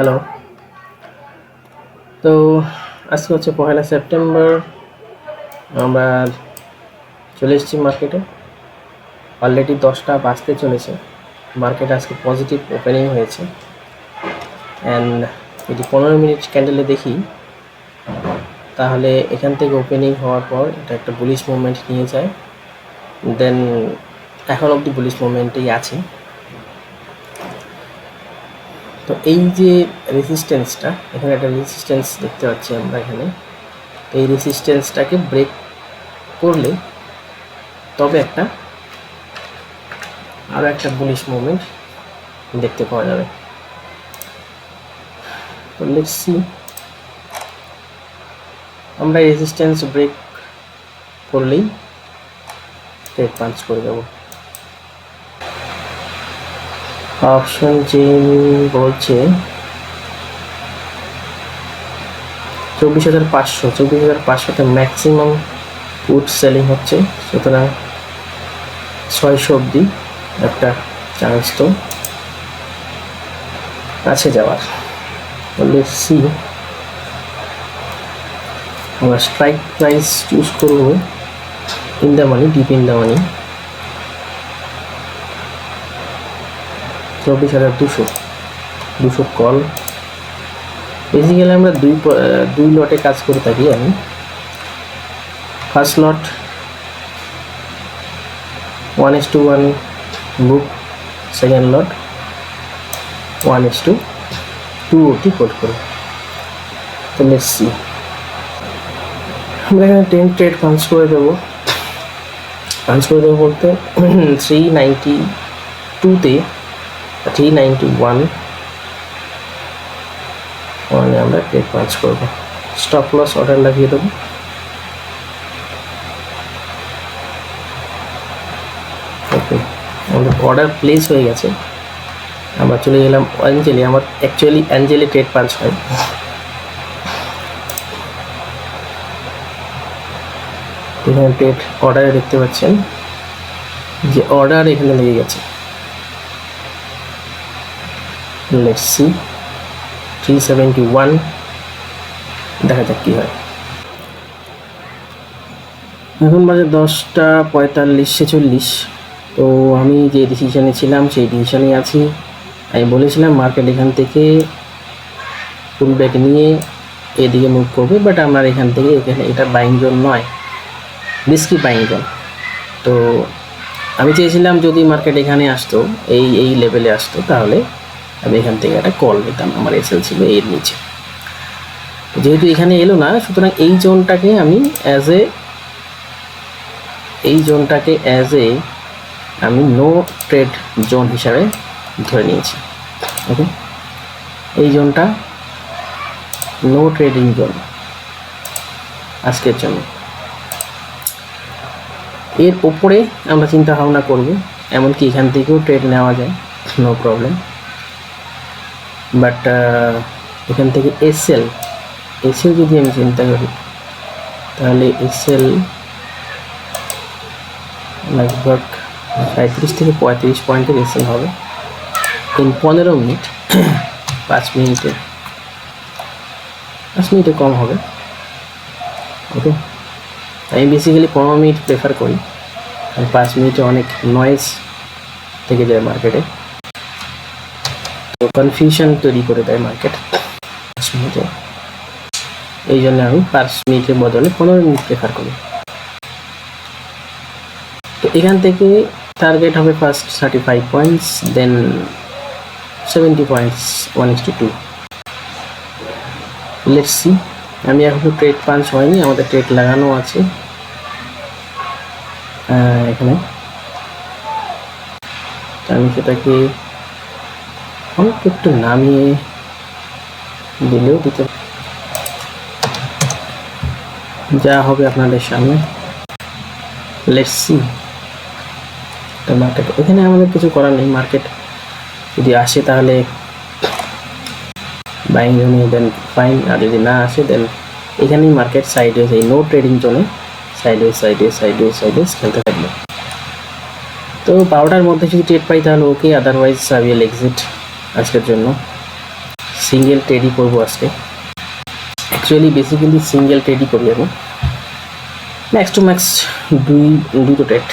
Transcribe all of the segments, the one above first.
Hello তো আজকে হচ্ছে পহেলা সেপ্টেম্বর, আমরা চলে এসেছি মার্কেটে অলরেডি দশটা বাজতে চলেছে। মার্কেট আজকে পজিটিভ ওপেনিং হয়েছে। অ্যান্ড যদি পনেরো মিনিট ক্যান্ডেলে দেখি, তাহলে এখান থেকে ওপেনিং হওয়ার পর এটা একটা বুলিশ মুভমেন্ট নিয়ে যায়। দেন এখন অবধি বুলিশ মুভমেন্টেই আছে। তো এই যে রেসিস্ট্যান্সটা এখানে একটা রেসিস্ট্যান্স দেখতে পাচ্ছি আমরা এখানে। এই রেসিস্ট্যান্সটাকে ব্রেক করলে তবে একটা আরও একটা বুলিশ মুভমেন্ট দেখতে পাওয়া যাবে। তো লেটস আমরা রেজিস্ট্যান্স ব্রেক করলেই ট্রেড পাঞ্চ করে দেবো। অপশন চেইন বলছে চব্বিশ হাজার পাঁচশো, চব্বিশ হাজার পাঁচশোতে ম্যাক্সিমাম উড সেলিং হচ্ছে, সুতরাং ছয়শো অবধি একটা চান্স তো কাছে যাওয়ার। লেটস সি আমরা স্ট্রাইক প্রাইস চুজ করব। In the money deep in the money চব্বিশ হাজার দুশো দুশো কল। বেসিক্যালি আমরা দুই দুই লটে কাজ করে থাকি আমি। First lot one is to one book second lot one is to two অব্দি কোড করি। তো সি আমরা এখানে টেন ট্রেড পাঞ্চ করে দেবো। পাঞ্চ করে দেবো বলতে থ্রি নাইনটি টুতে থ্রি নাইনটি ওয়ান ওয়ানে আমরা ট্রেড পাঞ্চ করব। স্টপ লস অর্ডার লাগিয়ে দেবো। ওকে আমাদের অর্ডার প্লেস হয়ে গেছে। আমরা চলে গেলাম অ্যাঞ্জেলি আমার অ্যাকচুয়ালি অ্যাঞ্জেলি ট্রেড পাঞ্চ হয়। এখানে ট্রেড অর্ডারে দেখতে পাচ্ছেন। যে অর্ডার এখানে লেগে গেছে। Let's see three seventy one দেখা যাক কী হয়। এখন বাজে দশটা পঁয়তাল্লিশ ছেচল্লিশ। তো আমি যে ডিসিশনে ছিলাম, সেই ডিসিশনেই আছি। আমি বলেছিলাম মার্কেট এখান থেকে ফুল ব্যাক নিয়ে এদিকে মুভ করবে বাট আমার এখান থেকে এখানে এটা বাইং জোন নয়। রিস্কি বাইং জোন তো আমি চেয়েছিলাম যদি মার্কেট এখানে আসতো, এই এই লেভেলে আসতো, তাহলে আমি এখান থেকে একটা কল নিতাম আমার এসএল ছিল এর নিচে। যেহেতু এখানে এলো না, সুতরাং এই জোনটাকে আমি অ্যাজ এ এই জোনটাকে অ্যাজ এ আমি নো ট্রেড জোন হিসাবে ধরে নিয়েছি। ওকে এই জোনটা নো ট্রেডিং জোন আজকের জন্য। এর ওপরে আমরা চিন্তা ভাবনা করব, এমনকি এখান থেকেও ট্রেড নেওয়া যায় নো প্রবলেম বাট এখান থেকে এসএল এসএল যদি আমি চিন্তা করি, তাহলে এসএল লগভগ সাঁত্রিশ থেকে পঁয়ত্রিশ পয়েন্টের এসএল হবে। ইন পনেরো মিনিট, পাঁচ মিনিটে পাঁচ মিনিটে কম হবে। ওকে আমি বেসিক্যালি পনেরো মিনিট প্রেফার করি। কারণ পাঁচ মিনিটে অনেক নয়েজ থেকে যায় মার্কেটে কনফিউশন তৈরি করে দেয় মার্কেট পাঁচ এই জন্য আমি পাঁচ মিনিটের বদলে পনেরো মিনিট প্রেফার করি। তো এখান থেকে টার্গেট হবে first thirty five points then seventy points one is to two let's see আমি এখনও ট্রেড পাঞ্চ হয়নি, আমাদের ট্রেড লাগানো আছে। এখানে। আমি সেটাকে অল্প একটু নামিয়ে দিলেও দিতে যা হবে আপনাদের সামনে। লেটস তো মার্কেট এখানে আমাদের কিছু করার নেই। মার্কেট যদি আসে তাহলে বাইং জোনে দেন ফাইন আর যদি না আসে দেন এখানেই মার্কেট সাইডওয়েজ এই নো ট্রেডিং জোনে সাইডওয়েজ সাইডওয়েজ সাইডওয়েজ সাইডওয়েজ খেলতে থাকবে। তো বারোটার মধ্যে যদি ট্রেড পাই তাহলে ওকে আদারওয়াইজ উইল এক্সিট আজকের জন্য। সিঙ্গেল ট্রেডই করব আজকে। অ্যাকচুয়ালি বেসিক্যালি সিঙ্গেল ট্রেডই করি আমি ম্যাক্স টু ম্যাক্স দুই, দুটো টেট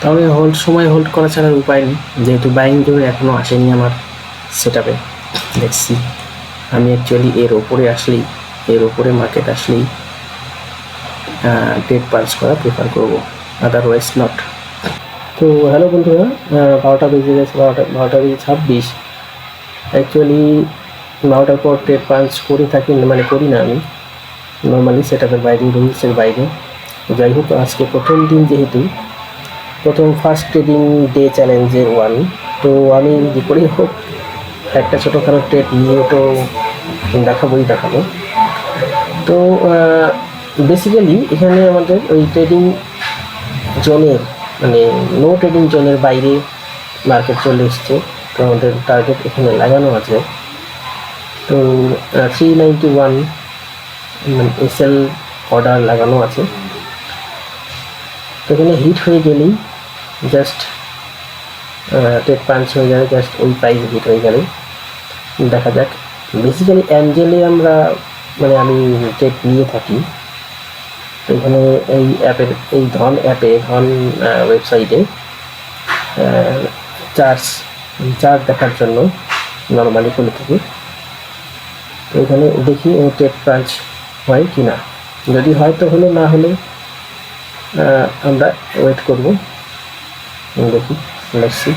তাহলে হোল্ড সময় হোল্ড করা ছাড়ার উপায় নেই। যেহেতু বাইং জোর এখনও আসেনি আমার সেট আপে দেখছি আমি অ্যাকচুয়ালি এর ওপরে আসলেই, এর ওপরে মার্কেট আসলেই ট্রেড পাঞ্চ করা প্রেফার করব। আদারওয়াইজ নট তো হ্যালো বন্ধুরা বারোটা বেজে গেছে, বারোটা বারোটা বেজে ছাব্বিশ। অ্যাকচুয়ালি বারোটার পর ট্রেড পাঞ্চ করে থাকি মানে করি না আমি। নর্মালি সেট আপের বাইরে রুলসের বাইরে। যাই হোক, আজকে প্রথম দিন যেহেতু, প্রথম ফার্স্ট ট্রেডিং ডে চ্যালেঞ্জের ওয়ান তো আমি যে করেই হোক, একটা ছোটোখাটো ট্রেড নিয়ে তো দেখাবোই দেখাবো। তো বেসিক্যালি এখানে আমাদের ওই ট্রেডিং জোনের মানে নো ট্রেডিং জোনের বাইরে মার্কেট চলে এসছে। তো আমাদের টার্গেট এখানে লাগানো আছে। তো থ্রি নাইনটি ওয়ান মানে এসএল অর্ডার লাগানো আছে। তো এখানে হিট হয়ে গেলেই জাস্ট টেট পাঞ্চ হয়ে যাবে জাস্ট ওই প্রাইস হিট হয়ে গেলে দেখা যাক। বেসিক্যালি অ্যাঞ্জেলে আমরা মানে আমি টেট নিয়ে থাকি। এখানে এই অ্যাপের এই ধন অ্যাপে ধন ওয়েবসাইটে চার্জ চার্জ দেখার জন্য নর্মালি খুলে থাকি। তো এখানে দেখি ও টেট পাঞ্চ হয় কি না। যদি হয় তো হলো, না হলে আমরা ওয়েট করব। দেখি লেটসি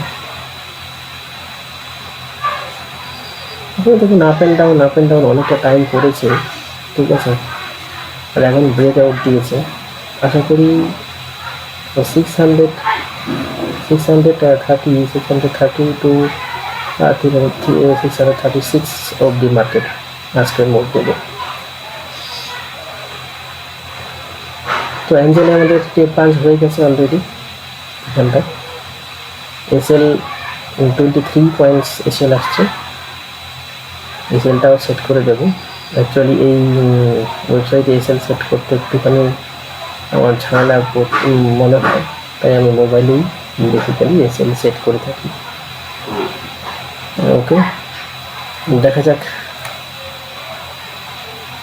দেখুন up and down up and down অনেকটা টাইম পড়েছে ঠিক আছে? আর এখন ব্রেক আউট দিয়েছে। আশা করি six hundred six hundred thirty six hundred thirty two six hundred thirty six of the market আজকের মোট দেবে। তো অ্যাঞ্জেলে আমাদের টেপ পাঞ্চ হয়ে গেছে অলরেডি এখানটা SL twenty three points SL আসছে এসএলটাও সেট করে দেবো। অ্যাকচুয়ালি এই ওয়েবসাইটে এসএল সেট করতে একটুখানি আমার ঝামেলা মনে হয়। তাই আমি মোবাইলেই বেসিক্যালি এসএল সেট করে থাকি। ওকে দেখা যাক।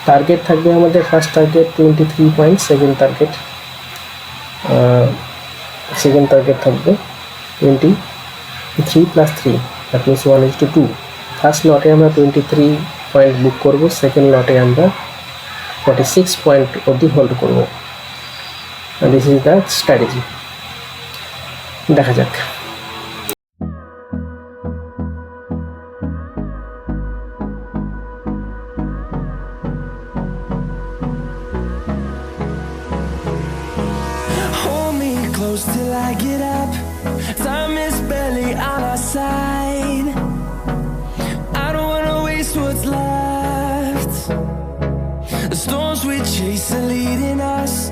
টার্গেট থাকবে আমাদের first target twenty three point second target second target থাকবে twenty three plus three that means one is to two first লটে আমরা টোয়েন্টি থ্রি পয়েন্ট বুক করব সেকেন্ড লটে আমরা ফর্টি সিক্স পয়েন্ট অবধি হোল্ড করব দিস ইজ দ্য স্ট্র্যাটেজি দেখা যাক till I get up. Time is barely on our side. we chase chasing leading us.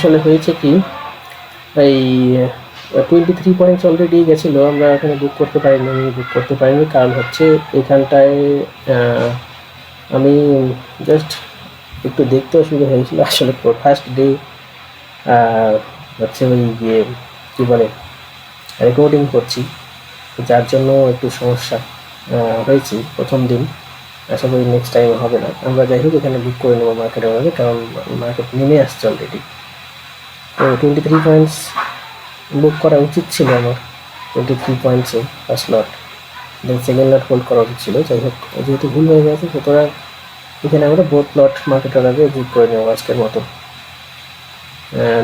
আসলে হয়েছে কি, এই টোয়েন্টি থ্রি পয়েন্টস অলরেডি গেছিল, আমরা এখানে বুক করতে পারিনি বুক করতে পারিনি, কারণ হচ্ছে এখানটায় আমি জাস্ট একটু দেখতে অসুবিধা হয়েছিল, আসলে ফার্স্ট ডে হচ্ছে ওই যে কী বলে রেকর্ডিং করছি, যার জন্য একটু সমস্যা হয়েছে প্রথম দিন আশা করি নেক্সট টাইম হবে না, আমরা যাই হোক এখানে বুক করে নেব মার্কেটের মধ্যে কারণ মার্কেট নেমে আসছে already twenty three points book করা উচিত ছিল আমার। Twenty three পয়েন্টসে first lot then second lot hold করা উচিত ছিল। যাই হোক, যেহেতু ভুল হয়ে গেছে, সুতরাং এখানে আমরা বোথ লট মার্কেটের আগে বুক করে নেব আজকের মতো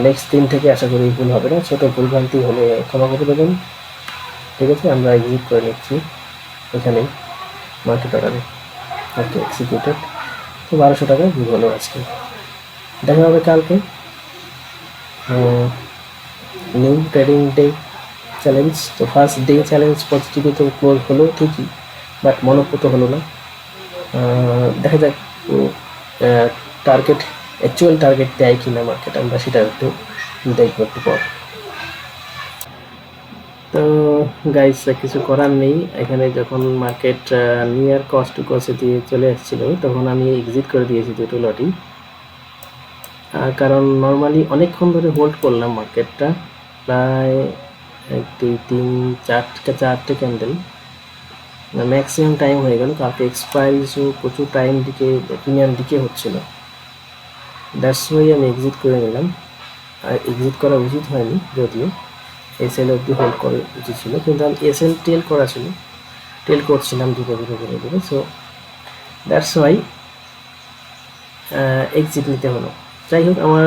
নেক্সট দিন থেকে আশা করি ভুল হবে না। ছোটো ভুলভ্রান্তি হলে ক্ষমা করে দেবেন। ঠিক আছে, আমরা এক্সিট করে নিচ্ছি এখানে মার্কেট অর্ডারে ওকে এক্সিকিউটেড তো বারোশো টাকা ভুল হলো আজকে। দেখা হবে কালকে। নিউ ট্রেডিং ডে চ্যালেঞ্জ তো ফার্স্ট ডে চ্যালেঞ্জ পজিটিভে তো ক্লোজ হলো ঠিকই বাট মনোপুত হলো না। দেখা যাক টার্গেট অ্যাকচুয়াল টার্গেট দেয় কি না মার্কেট আমরা সেটা একটু দেখব একটু পর। তো গাইস কিছু করার নেই, এখানে যখন মার্কেট নিয়ার কস্ট টু কস্টে দিয়ে চলে আসছিল, তখন আমি এক্সিট করে দিয়েছি দুটো লটি কারণ নর্মালি অনেকক্ষণ ধরে হোল্ড করলাম মার্কেটটা প্রায় এক, দুই, তিন, চারটে চারটে ক্যান্ডেল ম্যাক্সিমাম টাইম হয়ে গেল, কালকে এক্সপায়ারিসও প্রচুর টাইম দিকে প্রিমিয়াম দিকে হচ্ছিল। দ্যাটস ওয়াই আমি এক্সিট করে নিলাম। আর এক্সিট করা উচিত হয়নি, যদিও। এসএল অব্দি হোল্ড করে উচিত ছিল, কিন্তু আমি এসএল টেল করা ছিল। টেল করছিলাম ধীরে ধীরে ধীরে ধীরে সো দ্যাটস ওয়াই এক্সিট নিতে হলো। যাই হোক আমার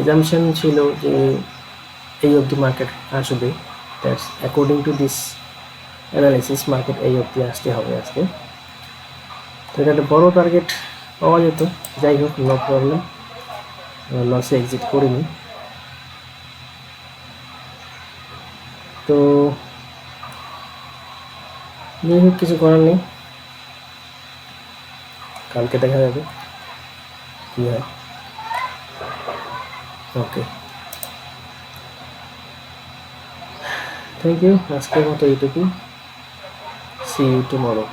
এজামশন ছিল যে এই অবধি মার্কেট আসবে। That's according to this analysis market এই অবধি আসতে হবে আজকে। তো এটা একটা বড়ো টার্গেট পাওয়া যেত। যাই হোক নো প্রবলেম লসে এক্সিট করিনি। তো যাই হোক কিছু করার নেই। কালকে দেখা যাবে কী হয়। ওকে থ্যাংক ইউ আজকের মতো এইটুকু সি ইউ টুমরো